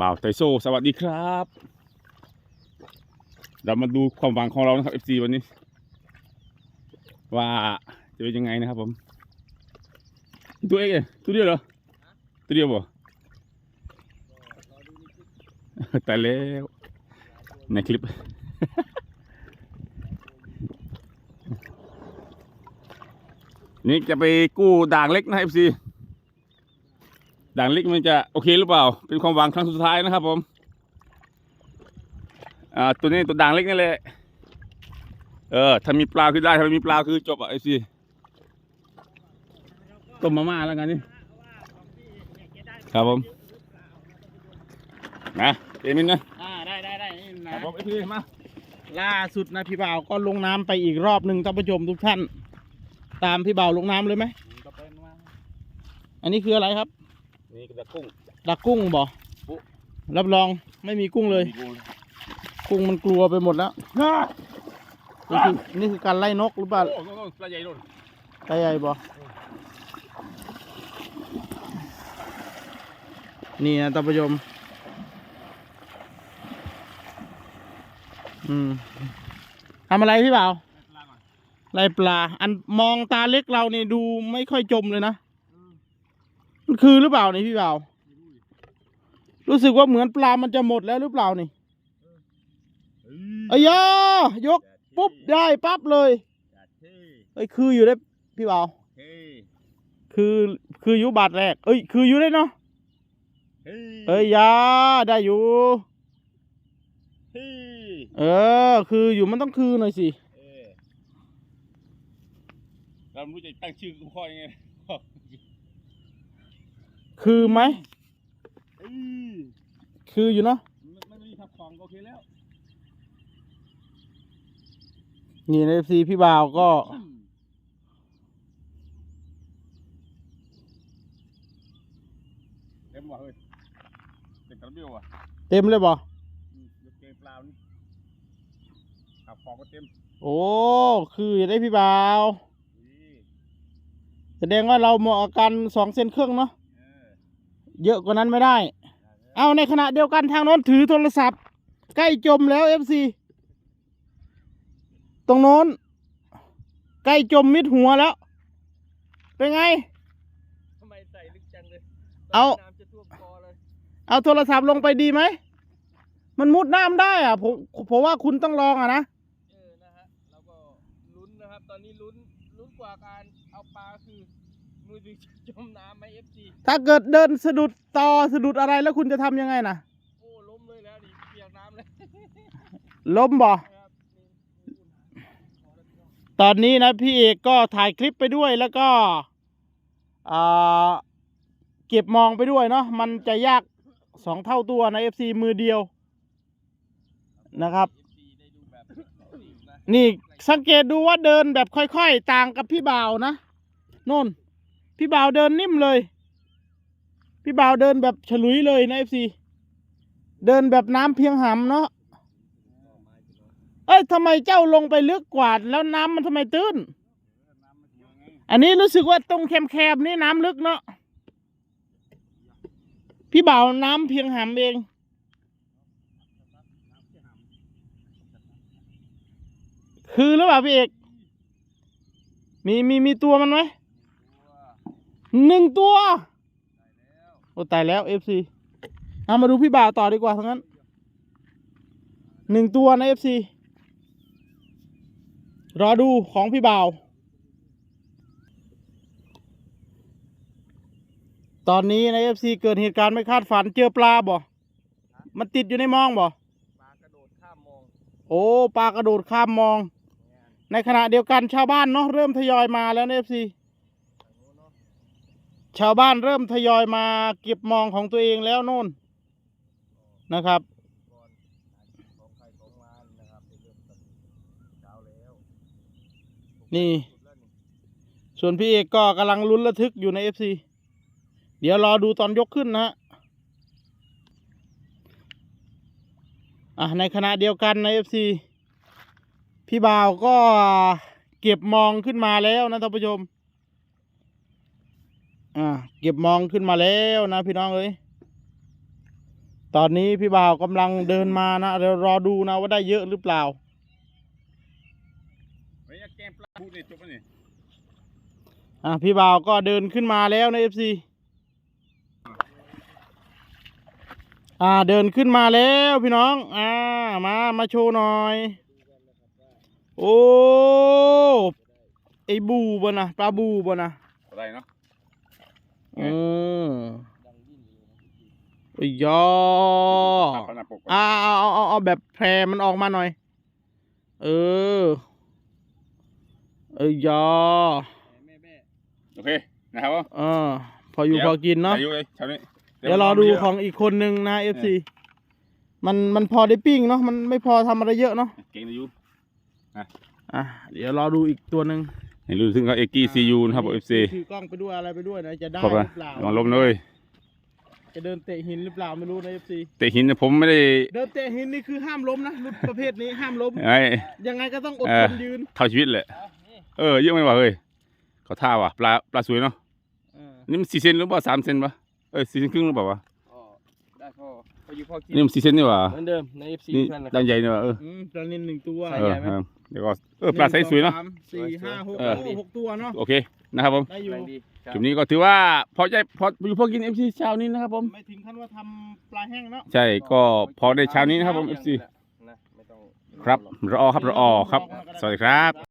บ่าวไทโซสวัสดีครับ เรามาดูความหวังของเรานะครับ FC วันนี้ ว่าจะเป็นยังไงนะครับ ผม ตัวเองตัวเดียวเหรอตัวเดียวบ่แต่แล้วในคลิป นี่จะไปกู้ด่างเล็กนะ FC ด่างเล็กมันจะโอเคหรือเปล่า เป็นความหวังครั้งสุดท้ายนะครับผม อ่าตัวนี้ตัวด่างเล็กนี่แหละ เออถ้ามีปลาคือได้ถ้าไม่มีปลาคือจบอะ FC ต้มมาม่าแล้วกันนี่ครับผมนะเอมินนะอ่าได้ได้ได้นี่คนะรับผม FC มาล่าสุดนะพี่บ่าวก็ลงน้ำไปอีกรอบหนึ่งท่านผู้ชมทุกท่าน ตามพี่บ่าวลงน้ำเลยไหมต่อไปมาอันนี้คืออะไรครับ นี่กระกุ้ง ดักกุ้งบ่ปุ๊ รับรองไม่มีกุ้งเลยมีกุ้งกุ้งมันกลัวไปหมดแล้วฮ่านี่คือนี่คือการไล่นกหรือเปล่า โอ้โหปลาใหญ่โดนไก่ใหญ่บ่ นี่นะท่านผู้ชม อืมทำอะไรพี่บ่าว ไล่ปลา อันมองตาเล็กเรานี่ดูไม่ค่อยจมเลยนะ มันคือหรือเปล่านี่พี่บ่าว รู้สึกว่าเหมือนปลามันจะหมดแล้วหรือเปล่านี่เอ้ยยายกปุ๊บได้ปั๊บเลยเอ้ยคืออยู่ได้พี่บ่าวคือคืออยู่บาทแรก เอ้ย คืออยู่ได้เนาะเอ้ยยาได้อยู่เออ คืออยู่มันต้องคือหน่อยสิเราไม่รู้จะตั้งชื่อข้อยังไง คือไหมคืออยู่เนาะ ไม่มีทับของก็โอเคแล้วนี่ในเอฟซีพี่บ่าวก็ เต็มว่ะเฮ้ยเต็มกระเบี้ยวว่ะเต็มเลยบ่อืมยกเกมเปล่านี่ขับของก็เต็มโอ้ คืออยู่ได้พี่บ่าว นี่แสดงว่าเราเหมาะกับกันสองเซนครึ่งเนาะ เออเยอะกว่านั้นไม่ได้ เอาในขณะเดียวกันทางโน้นถือโทรศัพท์ ใกล้จมแล้วเอฟซีตรงโน้น ใกล้จมมิดหัวแล้ว เป็นไง ทำไมใส่ลึกจังเลยเอา น้ำจะท่วมคอเลยเอาโทรศัพท์ลงไปดีไหม มันมุดน้ำได้อะผมผมว่าคุณต้องลองอะนะ เออนะฮะแล้วก็ลุ้นนะครับ ตอนนี้ลุ้นลุ้นกว่าการเอาปลาคือ มือถือจะจมน้ำไหมเอฟซีถ้าเกิดเดินสะดุดต่อสะดุดอะไรแล้วคุณจะทำยังไงนะโอ้ล้มเลยแล้วดิเปียกน้ำเลยล้มบ่นะครับนี่ขอแล้วพี่น้องตอนนี้นะพี่เอกก็ถ่ายคลิปไปด้วยแล้วก็อ่าเก็บมองไปด้วยเนาะมันจะยากสองเท่าตัวนะ FC มือเดียวนะครับ FC ได้ดูแบบรีบนะนี่สังเกตดูว่าเดินแบบค่อยๆ ต่างกับพี่บ่าวนะ โน่น พี่บ่าวเดินนิ่มเลย พี่บ่าวเดินแบบฉลุยเลยนะ FC เดินแบบน้ำเพียงหำเนาะเอ้ยทำไมเจ้าลงไปลึกกว่าแล้วน้ำมันทำไมตื้น อันนี้รู้สึกว่าตรงแคบๆนี่น้ำลึกเนาะพี่บ่าวน้ำเพียงหำเองคือหรือเปล่าพี่เอก มีมีมีตัวมันไหม หนึ่งตัว โอ้ตายแล้วเอฟซีเอามาดูพี่บ่าวต่อดีกว่าทั้งนั้นหนึ่งตัวนะเอฟซีรอดูของพี่บ่าว ตอนนี้ในเอฟซีเกิดเหตุการณ์ไม่คาดฝันเจอปลาบ่ มันติดอยู่ในมองบ่ ปลากระโดดข้ามมอง โอ้ปลากระโดดข้ามมอง ในขณะเดียวกันชาวบ้านเนาะเริ่มทยอยมาแล้วเอฟซี ชาวบ้านเริ่มทยอยมาเก็บมองของตัวเองแล้วโน่นนะครับก่นนะครับเป็นเรื่องตัดเช้าแล้วนี่สุดแล้วนี่ ส่วนพี่เอกก็กำลังลุ้นระทึกอยู่ในเอฟซีเดี๋ยวรอดูตอนยกขึ้นนะฮะอะในขณะเดียวกันในเอฟซีพี่บ่าวก็เก็บมองขึ้นมาแล้วนะท่านผู้ชม อ่า เก็บมองขึ้นมาแล้วนะพี่น้องเอ้ยตอนนี้พี่บ่าวกำลังเดินมานะเดี๋ยวรอดูนะว่าได้เยอะหรือเปล่าเฮ้ยแกงปลาพูดเลยจบแล้วนี่อะพี่บ่าวก็เดินขึ้นมาแล้วในเอฟซีอ่าเดินขึ้นมาแล้วพี่น้อง อ่า มามาโชว์หน่อย โอ้ไอบูบนะปลาบูบนะอะไรเนาะ อืมดังดิ้นอยู่นะไอ้ยอปลาขนาดปกอ่าเอาเอาเอาเอาแบบแพรมันออกมาหน่อย เออ เอ้ยยอแม่แม่โอเคนะครับผมเออ พออยู่พอกินเนาะ อายุเลยเช้านี้เดี๋ยวรอดูของอีกคนนึงนะเอฟซีมันมันพอได้ปิ้งเนาะ มันไม่พอทำอะไรเยอะเนาะ เก่งอายุอะ เดี๋ยวรอดูอีกตัวหนึ่ง ให้รู้ถึงเขาเอ็กกี้ซียูนะครับเอฟซีถือกล้องไปด้วยอะไรไปด้วยนะจะได้ขอบหคุณรือเปล่าลองลมเลยจะเดินเตะหินหรือเปล่าไม่รู้นะเอฟซีแต่หินเนี่ยผมไม่ได้เดินเตะหินนี่คือห้ามล้มนะรุ่นประเภทนี้ห้ามล้มไอ้ยังไงก็ต้องอดเอทอนยืนเท่าชีวิตแหละเอานี่เออเยอะไหมวะเฮ้ยเขาท่าว่ะปลาปลาสวยเนาะเออนี่มันสี่เซนหรือเปล่าสามเซนปะเอ้ยสี่เซนครึ่งหรือเปล่าวะอ๋อได้พ่อพออยู่พ่อกินนี่มันสี่เซนนี่หว่าเหมือนเดิมใน FC นี่เพื่อนนะคด้ารับนใหญ่เนี่ยว่ะเอออืมปลานินหนึ่งตัวใส่เอใหญ่อไหม เออเดี๋ยวก็เออปลาไซส์สวยเนาะ หงองสามสี่ห้าหกเออ โอ้หกตัวเนาะโอเคนะครับผมได้อยู่ แรงดีครับ จุดนี้ก็ถือว่าพอใจพออยู่พอกินเอฟซีเช้านี้นะครับผม ไม่ถึงขั้นว่าทำปลาแห้งเนาะใช่ก็พอได้เช้านี้นะครับผมเอฟซีนะไม่ต้อง ครับรอครับรอครับ สวัสดีครับ